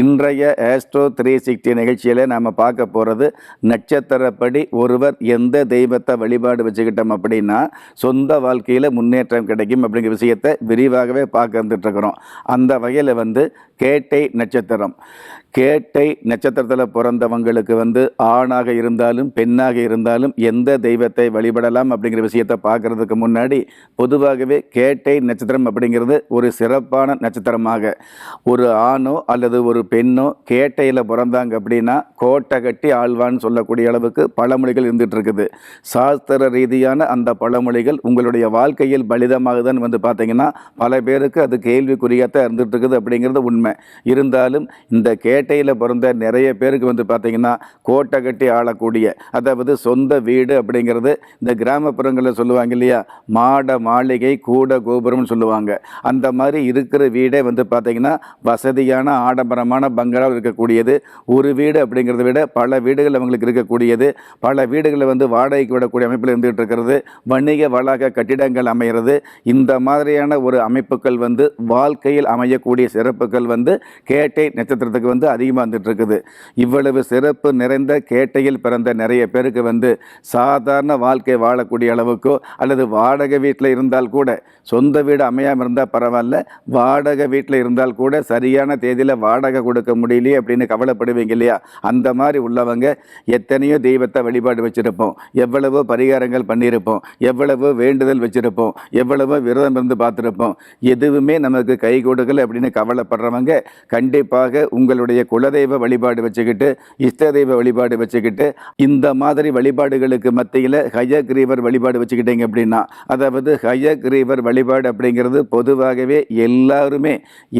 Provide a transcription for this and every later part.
இன்றைய astro three sixty நிகழ்ச்சியில் நாம் பார்க்க போகிறது நட்சத்திரப்படி ஒருவர் எந்த தெய்வத்தை வழிபாடு வச்சுக்கிட்டோம் அப்படின்னா சொந்த வாழ்க்கையில் முன்னேற்றம் கிடைக்கும் அப்படிங்கிற விஷயத்தை விரிவாகவே பார்க்க வந்துட்டுருக்குறோம். அந்த வகையில் வந்து கேட்டை நட்சத்திரம். கேட்டை நட்சத்திரத்தில் பிறந்தவங்களுக்கு வந்து ஆணாக இருந்தாலும் பெண்ணாக இருந்தாலும் எந்த தெய்வத்தை வழிபடலாம் அப்படிங்கிற விஷயத்தை பார்க்கறதுக்கு முன்னாடி பொதுவாகவே கேட்டை நட்சத்திரம் அப்படிங்கிறது ஒரு சிறப்பான நட்சத்திரமாக. ஒரு ஆணோ அல்லது ஒரு பெண்ணோ கேட்டையில் பிறந்தாங்க அப்படின்னா கோட்டை கட்டி ஆழ்வான்னு சொல்லக்கூடிய அளவுக்கு பழமொழிகள் இருந்துகிட்டு இருக்குது. சாஸ்திர ரீதியான அந்த பழமொழிகள் உங்களுடைய வாழ்க்கையில் பலிதமாகுதுன்னு வந்து பார்த்தீங்கன்னா பல பேருக்கு அது கேள்விக்குறியாகத்தான் இருந்துகிட்டு இருக்குது அப்படிங்கிறது உண்மை. இருந்தாலும் இந்த கேட்டையில் பிறந்த நிறைய பேருக்கு வந்து பார்த்தீங்கன்னா கோட்டை கட்டி ஆளக்கூடிய அதாவது சொந்த வீடு அப்படிங்கிறது இந்த கிராமப்புறங்களில் சொல்லுவாங்க இல்லையா மாட மாளிகை கூட கோபுரம்னு சொல்லுவாங்க. அந்த மாதிரி இருக்கிற வீடே வந்து பார்த்தீங்கன்னா வசதியான ஆடம்பரமான பங்களாவில் இருக்கக்கூடியது. ஒரு வீடு அப்படிங்கிறத விட பல வீடுகள் அவங்களுக்கு இருக்கக்கூடியது. பல வீடுகளில் வந்து வாடகைக்கு விடக்கூடிய அமைப்பில் இருந்துகிட்டு இருக்கிறது. வணிக வளாக கட்டிடங்கள் அமைகிறது. இந்த மாதிரியான ஒரு அமைப்புகள் வந்து வாழ்க்கையில் அமையக்கூடிய சிறப்புகள் வந்து கேட்டை நட்சத்திரத்துக்கு வந்து அதிகமாக வந்துட்டு இருக்குது. இவ்வளவு சிறப்பு நிறைந்த கேட்டையில் பிறந்த நிறைய பேருக்கு வந்து சாதாரண வாழ்க்கை வாழக்கூடிய அளவுக்கோ அல்லது வாடகை வீட்டில் இருந்தால் கூட சொந்த வீடு அமையாமல் இருந்தால் பரவாயில்ல. வாடகை வீட்டில் இருந்தால் கூட சரியான தேதியில் வாடகை கொடுக்க முடியலையே அப்படின்னு கவலைப்படுவீங்க இல்லையா? அந்த மாதிரி உள்ளவங்க எத்தனையோ தெய்வத்தை வழிபாடு வச்சுருப்போம். எவ்வளவோ பரிகாரங்கள் பண்ணியிருப்போம் எவ்வளவோ வேண்டுதல் வச்சுருப்போம். எவ்வளவோ விரதம் இருந்து பார்த்துருப்போம். எதுவுமே நமக்கு கை கொடுக்கல அப்படின்னு கவலைப்படுறவங்க கண்டிப்பாக உங்களுடைய குலதெய்வ வழிபாடு வச்சுக்கிட்டு இஷ்ட தெய்வ வழிபாடு வச்சுக்கிட்டு இந்த மாதிரி வழிபாடுகளுக்கு மத்தியில் ஹயக்ரீவர் வழிபாடு வச்சுக்கிட்டீங்க அப்படின்னா அதாவது ஹயக்ரீவர் வழிபாடு அப்படிங்கிறது பொதுவாகவே எல்லாருமே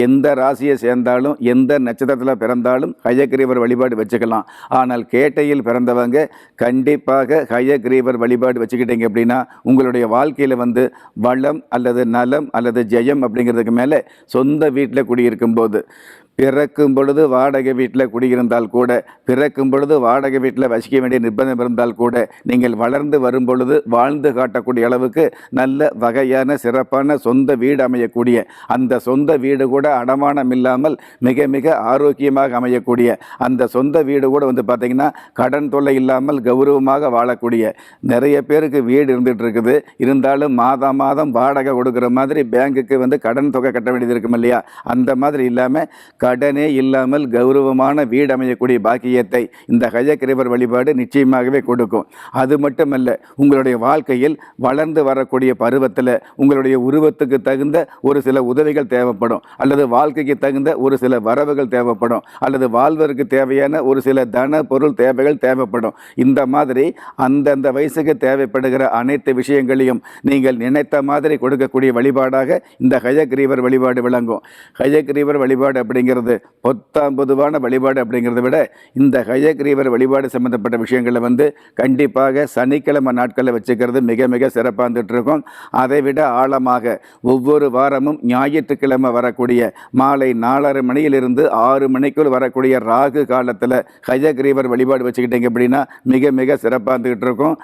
எந்த ராசியை சேர்ந்தாலும் எந்த நட்சத்திரத்தில் பிறந்தாலும் ஹயக்ரீவர் வழிபாடு வச்சுக்கலாம். ஆனால் கேட்டையில் பிறந்தவங்க கண்டிப்பாக ஹயக்ரீவர் வழிபாடு வச்சுக்கிட்டீங்க அப்படின்னா உங்களுடைய வாழ்க்கையில் வந்து வளம் அல்லது நலம் அல்லது ஜெயம் அப்படிங்கிறதுக்கு மேலே சொந்த வீட்டில் குடியிருக்கும்போது பிறக்கும் பொழுது வாடகை வீட்டில் குடியிருந்தால் கூட பிறக்கும் பொழுது வாடகை வீட்டில் வசிக்க வேண்டிய நிர்பந்தம் இருந்தால் கூட நீங்கள் வளர்ந்து வரும் பொழுது வாழ்ந்து காட்டக்கூடிய அளவுக்கு நல்ல வகையான சிறப்பான சொந்த வீடு அமையக்கூடிய அந்த சொந்த வீடு கூட அடமானம் இல்லாமல் மிக மிக ஆரோக்கியமாக அமையக்கூடிய அந்த சொந்த வீடு கூட வந்து பார்த்திங்கன்னா கடன் தொல்லை இல்லாமல் கௌரவமாக வாழக்கூடிய நிறைய பேருக்கு வீடு இருந்துகிட்டு இருக்குது. இருந்தாலும் மாதம் மாதம் வாடகை கொடுக்குற மாதிரி பேங்குக்கு வந்து கடன் தொகை கட்ட வேண்டியது இருக்கும் இல்லையா? அந்த மாதிரி இல்லாமல் கடனே இல்லாமல் கௌரவமான வீடு அமையக்கூடிய பாக்கியத்தை இந்த ஹயக்கிரவர் வழிபாடு நிச்சயமாகவே கொடுக்கும். அது மட்டுமல்ல உங்களுடைய வாழ்க்கையில் வளர்ந்து வரக்கூடிய பருவத்தில் உங்களுடைய உருவத்துக்கு தகுந்த ஒரு சில உதவிகள் தேவைப்படும். அல்லது வாழ்க்கைக்கு தகுந்த ஒரு சில வரவுகள் தேவைப்படும். அல்லது வாழ்வதற்கு தேவையான ஒரு சில தன பொருள் தேவைகள் தேவைப்படும். இந்த மாதிரி அந்தந்த வயசுக்கு தேவைப்படுகிற அனைத்து விஷயங்களையும் நீங்கள் நினைத்த மாதிரி கொடுக்கக்கூடிய வழிபாடாக இந்த ஹயக்ரீவர் வழிபாடு விளங்கும். ஹயக்ரீவர் வழிபாடு அப்படிங்கிற அப்படிங்கிறது பொத்தாம் பொதுவான வழிபாடு அப்படிங்கிறத விட இந்த ஹயக்ரீவர் வழிபாடு சம்பந்தப்பட்ட விஷயங்களை வந்து கண்டிப்பாக சனிக்கிழமை நாட்களில் வச்சுக்கிறது மிக மிக சிறப்பாக இருக்கும் அதை விட ஆழமாக ஒவ்வொரு வாரமும் ஞாயிற்றுக்கிழமை வரக்கூடிய மாலை நாலரை மணியிலிருந்து ஆறு மணிக்குள் வரக்கூடிய ராகு காலத்தில் ஹயக்ரீவர் வழிபாடு வச்சுக்கிட்டீங்க அப்படின்னா மிக மிக சிறப்பாக இருந்துகிட்டு இருக்கும்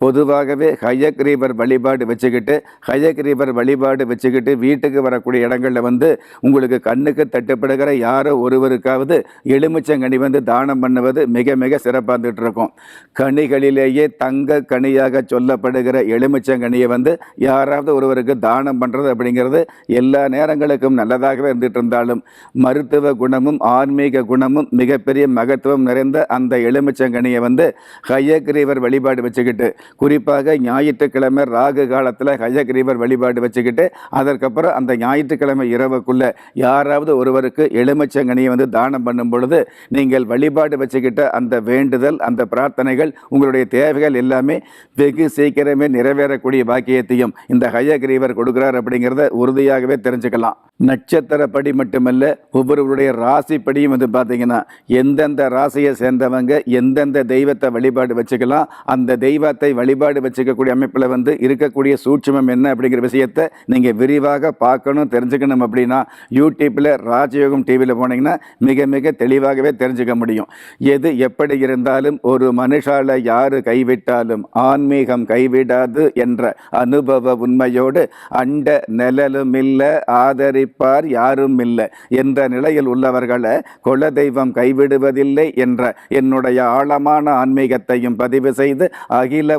பொதுவாகவே ஹயக்ரீவர் வழிபாடு வச்சுக்கிட்டு ஹயக்ரீவர் வழிபாடு வச்சுக்கிட்டு வீட்டுக்கு வரக்கூடிய இடங்களில் வந்து உங்களுக்கு கண்ணுக்கு தட்டுப்படுகிற யாரோ ஒருவருக்காவது எலுமிச்சங்கனி வந்து தானம் பண்ணுவது மிக மிக சிறப்பாக இருக்கும் கனிகளிலேயே தங்க கனியாக சொல்லப்படுகிற எலுமிச்சங்கனியை வந்து யாராவது ஒருவருக்கு தானம் பண்ணுறது அப்படிங்கிறது எல்லா நேரங்களுக்கும் நல்லதாகவே இருந்துகிட்டு இருந்தாலும் மருத்துவ குணமும் ஆன்மீக குணமும் மிகப்பெரிய மகத்துவம் நிறைந்த அந்த எலுமிச்சங்கனியை வந்து ஹயக்ரீவர் வழிபாடு வச்சுக்கிட்டு குறிப்பாக ஞாயிற்றுக்கிழமை ராகு காலத்தில் ஹயக்ரீவர் வழிபாடு வச்சுக்கிட்டு அதற்கப்புறம் அந்த ஞாயிற்றுக்கிழமை இரவுக்குள்ள யாராவது ஒருவருக்கு எலுமிச்சங்கனியை வந்து தானம் பண்ணும் பொழுது நீங்கள் வழிபாடு வச்சுக்கிட்ட அந்த வேண்டுதல் அந்த பிரார்த்தனைகள் உங்களுடைய தேவைகள் எல்லாமே வெகு சீக்கிரமே நிறைவேறக்கூடிய பாக்கியத்தையும் இந்த ஹயக்ரீவர் கொடுக்குறார் அப்படிங்கிறத உறுதியாகவே தெரிஞ்சுக்கலாம். நட்சத்திரப்படி மட்டுமல்ல ஒவ்வொருவருடைய ராசிப்படியும் வந்து பார்த்தீங்கன்னா எந்தெந்த ராசியை சேர்ந்தவங்க எந்தெந்த தெய்வத்தை வழிபாடு வச்சுக்கலாம் அந்த தெய்வத்தை வழிபாடு வச்சுக்கக்கூடிய அமைப்பில் வந்து இருக்கக்கூடிய சூட்சமம் என்ன அப்படிங்கிற விஷயத்தை நீங்கள் விரிவாக பார்க்கணும் தெரிஞ்சுக்கணும் அப்படின்னா யூடியூப்பில் ராஜயோகம் டிவியில் போனீங்கன்னா மிக மிக தெளிவாகவே தெரிஞ்சுக்க முடியும். எது எப்படி இருந்தாலும் ஒரு மனுஷால யார் கைவிட்டாலும் ஆன்மீகம் கைவிடாது என்ற அனுபவ உண்மையோடு அண்ட நிழலும் இல்லை ஆதரிப்பார் யாரும் இல்லை என்ற நிலையில் உள்ளவர்களை குலதெய்வம் கைவிடுவதில்லை என்ற என்னுடைய ஆழமான ஆன்மீகத்தையும் பதிவு செய்து அகில